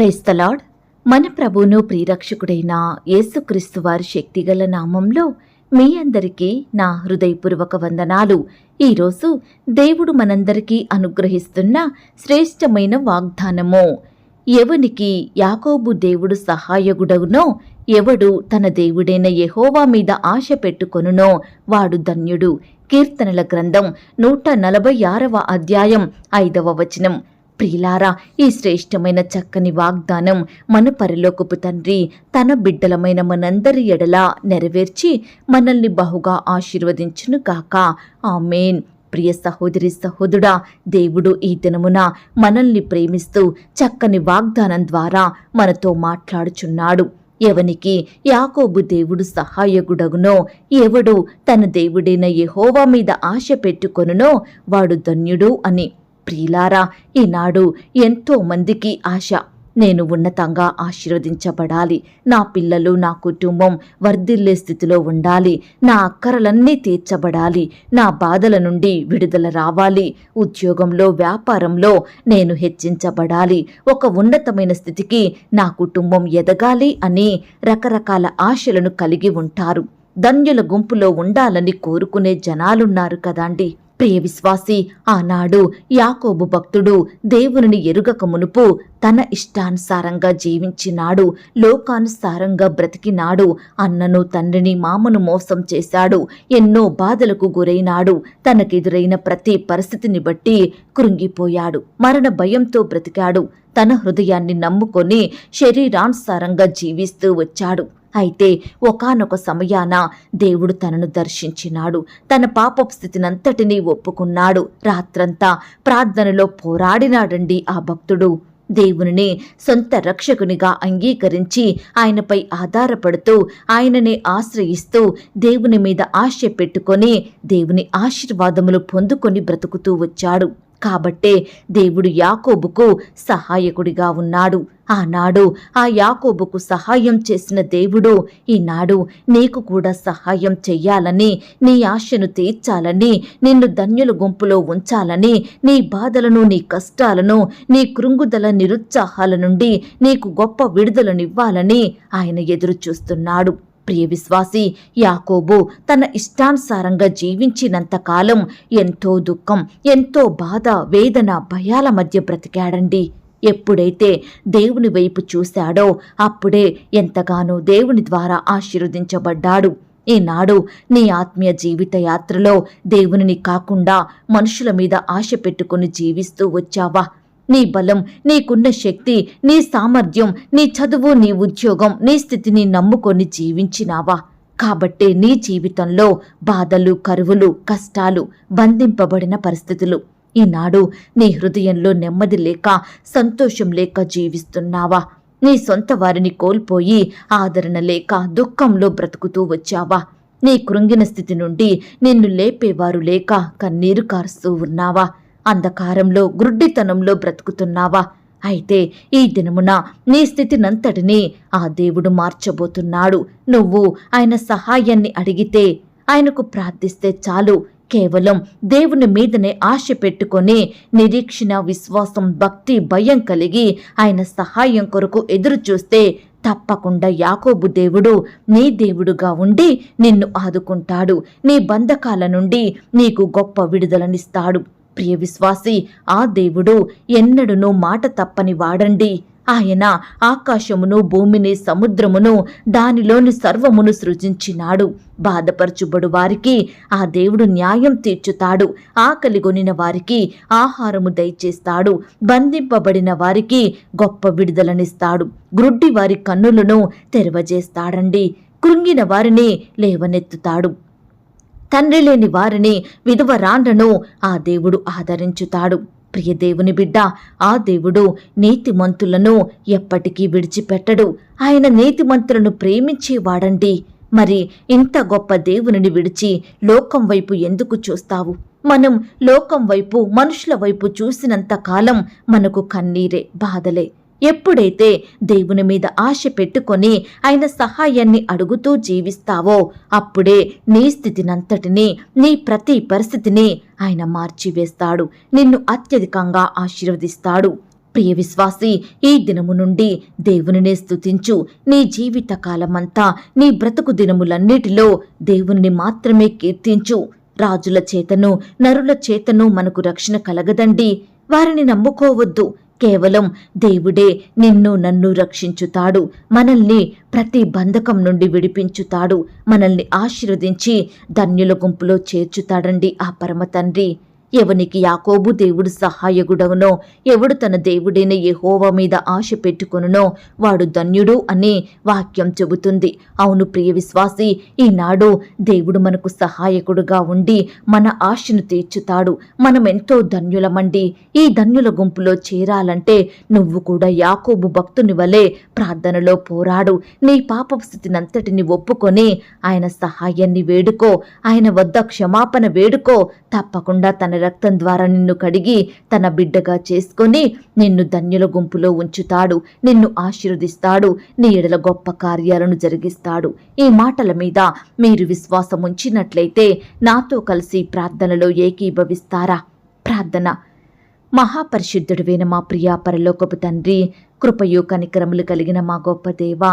క్రైస్తలాడ్ మన ప్రభువును ప్రియరక్షకుడైన యేసుక్రీస్తు వారి శక్తిగల నామంలో మీ అందరికీ నా హృదయపూర్వక వందనాలు. ఈరోజు దేవుడు మనందరికీ అనుగ్రహిస్తున్న శ్రేష్టమైన వాగ్దానము. ఎవనికి యాకోబు దేవుడు సహాయకుడవునో ఎవడు తన దేవుడైన యహోవా మీద ఆశ పెట్టుకొనునో వాడు ధన్యుడు. కీర్తనల గ్రంథం నూట నలభై ఆరవ అధ్యాయం ఐదవ వచనం. ప్రియులారా ఈ శ్రేష్టమైన చక్కని వాగ్దానం మన పరిలోకపు తండ్రి తన బిడ్డలమైన మనందరి ఎడలా నెరవేర్చి మనల్ని బహుగా ఆశీర్వదించును గాక. ఆమెన్. ప్రియ సహోదరి సహోదరుడా దేవుడు ఈ దినమున మనల్ని ప్రేమిస్తూ చక్కని వాగ్దానం ద్వారా మనతో మాట్లాడుచున్నాడు. ఎవనికి యాకోబు దేవుడు సహాయకుడగునో ఎవడు తన దేవుడైన యహోవా మీద ఆశ పెట్టుకొనునో వాడు ధన్యుడు అని. ప్రియులారా ఈనాడు ఎంతో మందికి ఆశ. నేను ఉన్నతంగా ఆశీర్వదించబడాలి. నా పిల్లలు నా కుటుంబం వర్ధిల్లే స్థితిలో ఉండాలి. నా అక్కరలన్నీ తీర్చబడాలి. నా బాధల నుండి విడుదల రావాలి. ఉద్యోగంలో వ్యాపారంలో నేను హెచ్చించబడాలి. ఒక ఉన్నతమైన స్థితికి నా కుటుంబం ఎదగాలి అని రకరకాల ఆశలను కలిగి ఉంటారు. ధన్యుల గుంపులో ఉండాలని కోరుకునే జనాలున్నారు కదండి. ప్రియ విశ్వాసి ఆనాడు యాకోబు భక్తుడు దేవునిని ఎరుగక మునుపు తన ఇష్టానుసారంగా జీవించినాడు లోకానుసారంగా బ్రతికినాడు అన్నను తండ్రిని మామను మోసం చేశాడు ఎన్నో బాధలకు గురైనాడు తనకెదురైన ప్రతి పరిస్థితిని బట్టి కృంగిపోయాడు మరణ భయంతో బ్రతికాడు తన హృదయాన్ని నమ్ముకొని శరీరానుసారంగా జీవిస్తూ వచ్చాడు. అయితే ఒకానొక సమయాన దేవుడు తనను దర్శించినాడు. తన పాపపు స్థితినంతటినీ ఒప్పుకున్నాడు. రాత్రంతా ప్రార్థనలో పోరాడినాడండి ఆ భక్తుడు. దేవునిని సొంత రక్షకునిగా అంగీకరించి ఆయనపై ఆధారపడుతూ ఆయననే ఆశ్రయిస్తూ దేవుని మీద ఆశ పెట్టుకొని దేవుని ఆశీర్వాదములు పొందుకొని బ్రతుకుతూ వచ్చాడు. కాబట్టే దేవుడు యాకోబుకు సహాయకుడిగా ఉన్నాడు. ఆనాడు ఆ యాకోబుకు సహాయం చేసిన దేవుడు ఈనాడు నీకు కూడా సహాయం చెయ్యాలని నీ ఆశను తీర్చాలని నిన్ను ధన్యుల గుంపులో ఉంచాలని నీ బాధలను నీ కష్టాలను నీ కృంగుదల నిరుత్సాహాల నుండి నీకు గొప్ప విడుదలనివ్వాలని ఆయన ఎదురు చూస్తున్నాడు ప్రియ విశ్వాసి యాకోబు తన ఇష్టానుసారంగా జీవించినంతకాలం ఎంతో దుఃఖం ఎంతో బాధ వేదన భయాల మధ్య బ్రతికాడండి. ఎప్పుడైతే దేవుని వైపు చూశాడో అప్పుడే ఎంతగానో దేవుని ద్వారా ఆశీర్వదించబడ్డాడు. ఈనాడు నీ ఆత్మీయ జీవిత యాత్రలో దేవునిని కాకుండా మనుషుల మీద ఆశ పెట్టుకుని జీవిస్తూ వచ్చావా? నీ బలం నీకున్న శక్తి నీ సామర్థ్యం నీ చదువు నీ ఉద్యోగం నీ స్థితిని నమ్ముకొని జీవించినావా? కాబట్టే నీ జీవితంలో బాధలు కరువులు కష్టాలు బంధింపబడిన పరిస్థితులు. ఈనాడు నీ హృదయంలో నెమ్మది లేక సంతోషం లేక జీవిస్తున్నావా? నీ సొంత వారిని కోల్పోయి ఆదరణ లేక దుఃఖంలో బ్రతుకుతూ వచ్చావా? నీ కృంగిన స్థితి నుండి నిన్ను లేపేవారు లేక కన్నీరు కారుస్తూ ఉన్నావా? అంధకారంలో గ్రుడ్డితనంలో బ్రతుకుతున్నావా? అయితే ఈ దినమున నీ స్థితినంతటినీ ఆ దేవుడు మార్చబోతున్నాడు. నువ్వు ఆయన సహాయాన్ని అడిగితే ఆయనకు ప్రార్థిస్తే చాలు. కేవలం దేవుని మీదనే ఆశ పెట్టుకొని నిరీక్షణ విశ్వాసం భక్తి భయం కలిగి ఆయన సహాయం కొరకు ఎదురు చూస్తే తప్పకుండా యాకోబు దేవుడు నీ దేవుడుగా ఉండి నిన్ను ఆదుకుంటాడు. నీ బంధకాల నుండి నీకు గొప్ప విడుదలనిస్తాడు. ప్రియ విశ్వాసి ఆ దేవుడు ఎన్నడునూ మాట తప్పని వాడండి. ఆయన ఆకాశమును భూమిని సముద్రమును దానిలోని సర్వమును సృజించినాడు. బాధపరచుబడు వారికి ఆ దేవుడు న్యాయం తీర్చుతాడు. ఆకలిగొనిన వారికి ఆహారము దయచేస్తాడు. బంధింపబడిన వారికి గొప్ప విడుదలనిస్తాడు. గ్రుడ్డి వారి కన్నులను తెరవజేస్తాడండి. కృంగిన వారిని లేవనెత్తుతాడు. తండ్రి లేని వారిని విధవరాండ్రను ఆ దేవుడు ఆదరించుతాడు. ప్రియ దేవుని బిడ్డ ఆ దేవుడు నీతిమంతులను ఎప్పటికీ విడిచిపెట్టడు. ఆయన నీతిమంతులను ప్రేమించేవాడండి. మరి ఇంత గొప్ప దేవునిని విడిచి లోకం వైపు ఎందుకు చూస్తావు? మనం లోకం వైపు మనుషుల వైపు చూసినంత కాలం మనకు కన్నీరే బాధలే. ఎప్పుడైతే దేవుని మీద ఆశ పెట్టుకొని ఆయన సహాయాన్ని అడుగుతూ జీవిస్తావో అప్పుడే నీ స్థితినంతటినీ నీ ప్రతి పరిస్థితిని ఆయన మార్చివేస్తాడు. నిన్ను అత్యధికంగా ఆశీర్వదిస్తాడు. ప్రియ విశ్వాసి ఈ దినము నుండి దేవునినే స్తుతించు. నీ జీవిత కాలమంతా నీ బ్రతుకు దినములన్నిటిలో దేవుని మాత్రమే కీర్తించు. రాజుల చేతను నరుల చేతను మనకు రక్షణ కలగదండి. వారిని నమ్ముకోవద్దు. కేవలం దేవుడే నిన్ను నన్ను రక్షించుతాడు. మనల్ని ప్రతి బంధకం నుండి విడిపించుతాడు. మనల్ని ఆశీర్వదించి ధన్యుల గుంపులో చేర్చుతాడండి ఆ పరమ తండ్రి. ఎవనికి యాకోబు దేవుడు సహాయకుడవునో ఎవడు తన దేవుడైన యెహోవా మీద ఆశ పెట్టుకొనునో వాడు ధన్యుడు అని వాక్యం చెబుతుంది. అవును ప్రియ విశ్వాసి ఈనాడు దేవుడు మనకు సహాయకుడుగా ఉండి మన ఆశను తీర్చుతాడు. మనం ఎంతో ధన్యులమండి. ఈ ధన్యుల గుంపులో చేరాలంటే నువ్వు కూడా యాకోబు భక్తుని వలె ప్రార్థనలో పోరాడు. నీ పాప స్థితినంతటిని ఒప్పుకొని ఆయన సహాయాన్ని వేడుకో ఆయన వద్ద క్షమాపణ వేడుకో తప్పకుండా తన రక్తం ద్వారా నిన్ను కడిగి తన బిడ్డగా చేసుకొని నిన్ను ధన్యుల గుంపులో ఉంచుతాడు. నిన్ను ఆశీర్వదిస్తాడు. నీ ఎడల గొప్ప కార్యాలను జరిగిస్తాడు. ఈ మాటల మీద మీరు విశ్వాసం ఉంచినట్లయితే నాతో కలిసి ప్రార్థనలో ఏకీభవిస్తారా? ప్రార్థన. మహాపరిశుద్ధుడివైన మా ప్రియా పరలోకపు తండ్రి కృపయు కనికరములు కలిగిన మా గొప్ప దేవ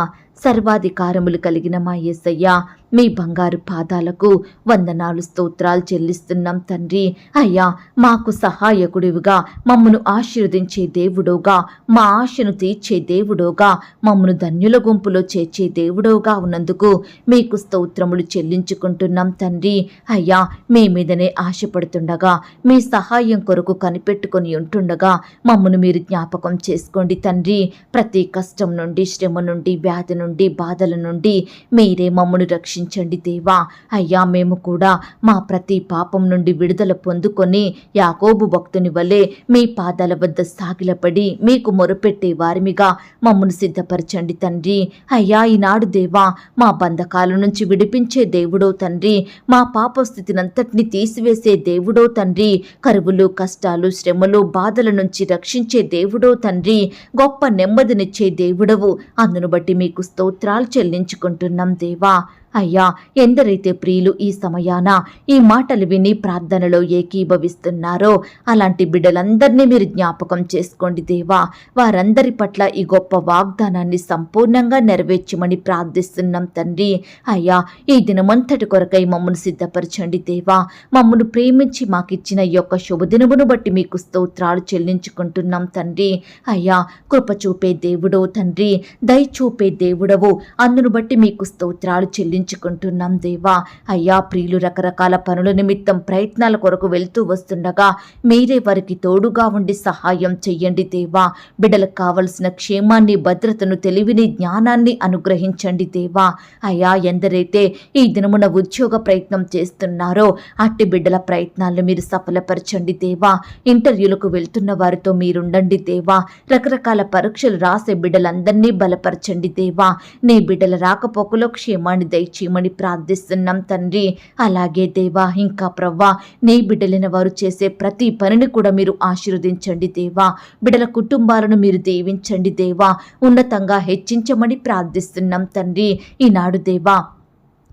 సర్వాధికారములు కలిగిన మా యేసయ్య మీ బంగారు పాదాలకు వందనాలు స్తోత్రాలు చెల్లిస్తున్నాం తండ్రి. అయ్యా మాకు సహాయకుడివిగా మమ్మను ఆశీర్వదించే దేవుడోగా మా ఆశను తీర్చే దేవుడోగా మమ్మను ధన్యుల గుంపులో చేర్చే దేవుడోగా ఉన్నందుకు మీకు స్తోత్రములు చెల్లించుకుంటున్నాం తండ్రి. అయ్యా మీ మీదనే ఆశపడుతుండగా మీ సహాయం కొరకు కనిపెట్టుకొని ఉంటుండగా మమ్మను మీరు జ్ఞాపకం చేసుకోండి తండ్రి. ప్రతి కష్టం నుండి శ్రమ నుండి వ్యాధి నుండి బాధల నుండి మీరే మమ్మను రక్షించండి దేవా. అయ్యా మేము కూడా మా ప్రతి పాపం నుండి విడుదల పొందుకొని యాకోబు భక్తుని వలె మీ పాదాల వద్ద సాగిలపడి మీకు మొరపెట్టే వారిమిగా మమ్మను సిద్ధపరచండి తండ్రి. అయ్యా ఈనాడు దేవా మా బంధకాల నుంచి విడిపించే దేవుడో తండ్రి మా పాప స్థితినంతటిని తీసివేసే దేవుడో తండ్రి కరువులు కష్టాలు శ్రమలు బాధల నుంచి రక్షించే దేవుడో తండ్రి గొప్ప నెమ్మదినిచ్చే దేవుడవు. అందును బట్టి మీకు స్తోత్రాలు చెల్లించుకుంటున్నాం దేవా. అయ్యా ఎందరైతే ప్రియులు ఈ సమయాన ఈ మాటలు విని ప్రార్థనలో ఏకీభవిస్తున్నారో అలాంటి బిడ్డలందరినీ మీరు జ్ఞాపకం చేసుకోండి దేవా. వారందరి పట్ల ఈ గొప్ప వాగ్దానాన్ని సంపూర్ణంగా నెరవేర్చమని ప్రార్థిస్తున్నాం తండ్రి. అయ్యా ఈ దినమంతటి కొరకై మమ్మను సిద్ధపరచండి దేవా. మమ్మను ప్రేమించి మాకిచ్చిన ఈ యొక్క శుభదినమును బట్టి మీకు స్తోత్రాలు చెల్లించుకుంటున్నాం తండ్రి. అయ్యా కృప చూపే దేవుడో తండ్రి. దయచూపే దేవుడవు. అందును బట్టి మీకు స్తోత్రాలు చెల్లించుకుంటున్నాం దేవా. అయ్యా ప్రియులు రకరకాల పనుల నిమిత్తం ప్రయత్నాల కొరకు వెళ్తూ వస్తుండగా మీరే వారికి తోడుగా ఉండి సహాయం చెయ్యండి దేవా. బిడ్డలకు కావలసిన క్షేమాన్ని భద్రతను తెలివిని జ్ఞానాన్ని అనుగ్రహించండి దేవా. అయ్యా ఎందరైతే ఈ దినమున ఉద్యోగ ప్రయత్నం చేస్తున్నారో అట్టి బిడ్డల ప్రయత్నాలను మీరు సఫలపరచండి దేవా. ఇంటర్వ్యూలకు వెళ్తున్న వారితో మీరుండండి దేవా. రకరకాల పరీక్షలు రాసే బిడ్డలందరినీ బలపరచండి దేవా. నీ బిడ్డల రాకపోకలో క్షేమాన్ని దయచేయమని ప్రార్థిస్తున్నాం తండ్రి. అలాగే దేవా ఇంకా ప్రవ్వా నీ బిడ్డలైన వారు చేసే ప్రతి పనిని కూడా మీరు ఆశీర్వదించండి దేవా. బిడ్డల కుటుంబాలను మీరు దీవించండి దేవా. ఉన్నతంగా హెచ్చించమని ప్రార్థిస్తున్నాం తండ్రి. ఈనాడు దేవా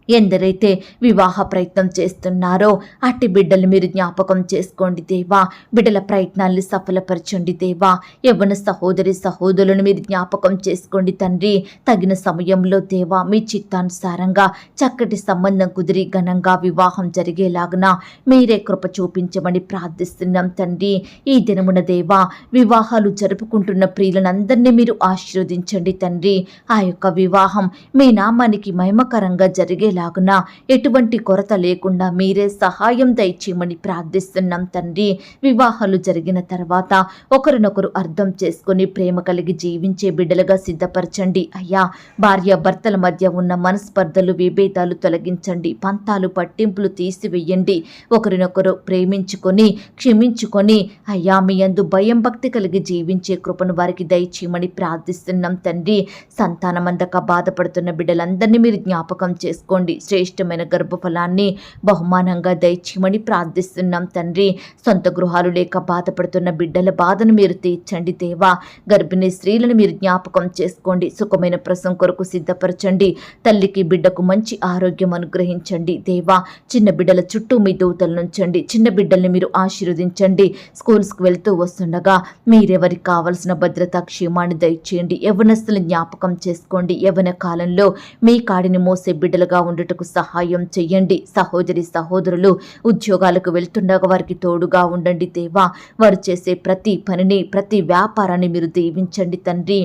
ఎందరైతే వివాహ ప్రయత్నం చేస్తున్నారో అట్టి బిడ్డలు మీరు జ్ఞాపకం చేసుకోండి దేవా. బిడ్డల ప్రయత్నాల్ని సఫలపరచండి దేవా. యవ్వన సహోదరి సహోదరులను మీరు జ్ఞాపకం చేసుకోండి తండ్రి. తగిన సమయంలో దేవా మీ చిత్తానుసారంగా చక్కటి సంబంధం కుదిరి ఘనంగా వివాహం జరిగేలాగున మీరే కృప చూపించమని ప్రార్థిస్తున్నాం తండ్రి. ఈ దినమున దేవా వివాహాలు జరుపుకుంటున్న ప్రియులనందరినీ మీరు ఆశీర్వదించండి తండ్రి. ఆ యొక్క వివాహం మీ నామానికి మహిమకరంగా వచ్చేలాగున ఎటువంటి కొరత లేకుండా మీరే సహాయం దయచేయమని ప్రార్థిస్తున్నాం తండ్రి. వివాహాలు జరిగిన తర్వాత ఒకరినొకరు అర్థం చేసుకొని ప్రేమ కలిగి జీవించే బిడ్డలుగా సిద్ధపరచండి అయ్యా. భార్య భర్తల మధ్య ఉన్న మనస్పర్ధలు విభేదాలు తొలగించండి. పంతాలు పట్టింపులు తీసివేయండి. ఒకరినొకరు ప్రేమించుకొని క్షమించుకొని అయ్యా మీ యందు భయం భక్తి కలిగి జీవించే కృపను వారికి దయచేయమని ప్రార్థిస్తున్నాం తండ్రి. సంతానమందక బాధపడుతున్న బిడ్డలందరినీ మీరు జ్ఞాపకం చేసుకోండి. చేసుకోండి. శ్రేష్టమైన గర్భఫలాన్ని బహుమానంగా దయచేయమని ప్రార్థిస్తున్నాం తండ్రి. సొంత గృహాలు లేక బాధపడుతున్న బిడ్డల బాధను మీరు తీర్చండి దేవా. గర్భిణీ స్త్రీలను మీరు జ్ఞాపకం చేసుకోండి. సుఖమైన ప్రసం కొరకు సిద్ధపరచండి. తల్లికి బిడ్డకు మంచి ఆరోగ్యం అనుగ్రహించండి దేవా. చిన్న బిడ్డల చుట్టూ మీ దూతలు నుంచండి చిన్న బిడ్డల్ని మీరు ఆశీర్వదించండి. స్కూల్స్కి వెళ్తూ వస్తుండగా మీరెవరికి కావలసిన భద్రతా క్షేమాన్ని దయచేయండి. యవనస్తులు జ్ఞాపకం చేసుకోండి. యవన కాలంలో మీ కాడిని మోసే బిడ్డలుగా ఉండుటకు సహాయం చెయ్యండి. సహోదరి సహోదరులు ఉద్యోగాలకు వెళ్తుండగా వారికి తోడుగా ఉండండి దేవా. వారు చేసే ప్రతి పనిని ప్రతి వ్యాపారాన్ని మీరు దీవించండి తండ్రి.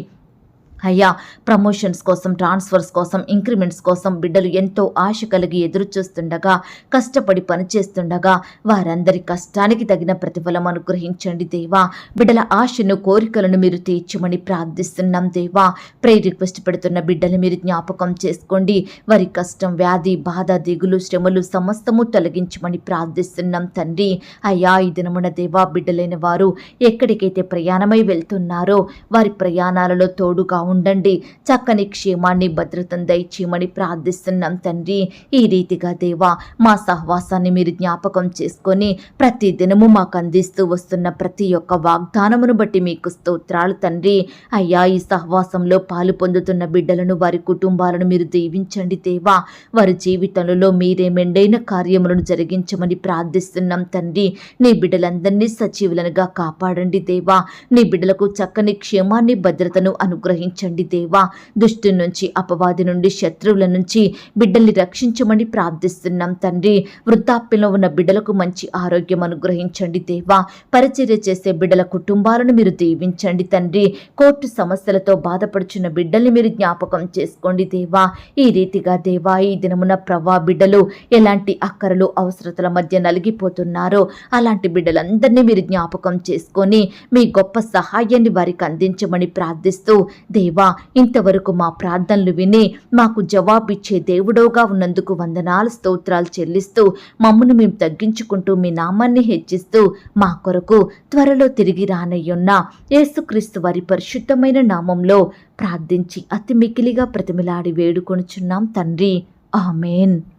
అయ్యా ప్రమోషన్స్ కోసం ట్రాన్స్ఫర్స్ కోసం ఇంక్రిమెంట్స్ కోసం బిడ్డలు ఎంతో ఆశ కలిగి ఎదురు చూస్తుండగా కష్టపడి పనిచేస్తుండగా వారందరి కష్టానికి తగిన ప్రతిఫలం అనుగ్రహించండి దేవా. బిడ్డల ఆశను కోరికలను మీరు తీర్చమని ప్రార్థిస్తున్నాం దేవా. ప్రే రిక్వెస్ట్ పెడుతున్న బిడ్డలు మీరు జ్ఞాపకం చేసుకోండి. వారి కష్టం వ్యాధి బాధ దిగులు శ్రమలు సమస్తము తొలగించమని ప్రార్థిస్తున్నాం తండ్రి. అయ్యా ఈ దినమున దేవా బిడ్డలైన వారు ఎక్కడికైతే ప్రయాణమై వెళ్తున్నారో వారి ప్రయాణాలలో తోడుగా ఉండండి. చక్కని క్షేమాన్ని భద్రతను దయచేయమని ప్రార్థిస్తున్నాం తండ్రి. ఈ రీతిగా దేవా మా సహవాసాన్ని మీరు జ్ఞాపకం చేసుకొని ప్రతి దినము మాకు అందిస్తూ వస్తున్న ప్రతి ఒక్క వాగ్దానమును బట్టి మీకు స్తోత్రాలు తండ్రి. అయ్యా ఈ సహవాసంలో పాలు పొందుతున్న బిడ్డలను వారి కుటుంబాలను మీరు దీవించండి దేవా. వారి జీవితంలో మీరే మెండైన కార్యములను జరిగించమని ప్రార్థిస్తున్నాం తండ్రి. నీ బిడ్డలందరినీ సజీవులనుగా కాపాడండి దేవా. నీ బిడ్డలకు చక్కని క్షేమాన్ని భద్రతను అనుగ్రహించండి దేవా. దుష్టు నుంచి అపవాది నుండి శత్రువుల నుంచి బిడ్డల్ని రక్షించమని ప్రార్థిస్తున్నాం తండ్రి. వృద్ధాప్యంలో ఉన్న బిడ్డలకు మంచి ఆరోగ్యం అనుగ్రహించండి దేవా. పరిచర్య చేసే బిడ్డల కుటుంబాలను మీరు దీవించండి తండ్రి. కోర్టు సమస్యలతో బాధపడుచున్న బిడ్డల్ని మీరు జ్ఞాపకం చేసుకోండి దేవా. ఈ రీతిగా దేవా ఈ దినమున ప్రవా బిడ్డలు ఎలాంటి అక్కరలు అవసరతల మధ్య నలిగిపోతున్నారో అలాంటి బిడ్డలందరినీ మీరు జ్ఞాపకం చేసుకొని మీ గొప్ప సహాయాన్ని వారికి అందించమని ప్రార్థిస్తూ దేవా ఇంతవరకు మా ప్రార్థనలు విని మాకు జవాబిచ్చే దేవుడోగా ఉన్నందుకు వందనాలు స్తోత్రాలు చెల్లిస్తూ మమ్మను మేము తగ్గించుకుంటూ మీ నామాన్ని హెచ్చిస్తూ మా కొరకు త్వరలో తిరిగి రానయ్యున్న యేసుక్రీస్తు వారి పరిశుద్ధమైన నామంలో ప్రార్థించి అతి మికిలిగా ప్రతిమిలాడి వేడుకొనుచున్నాం తండ్రి. ఆమెన్.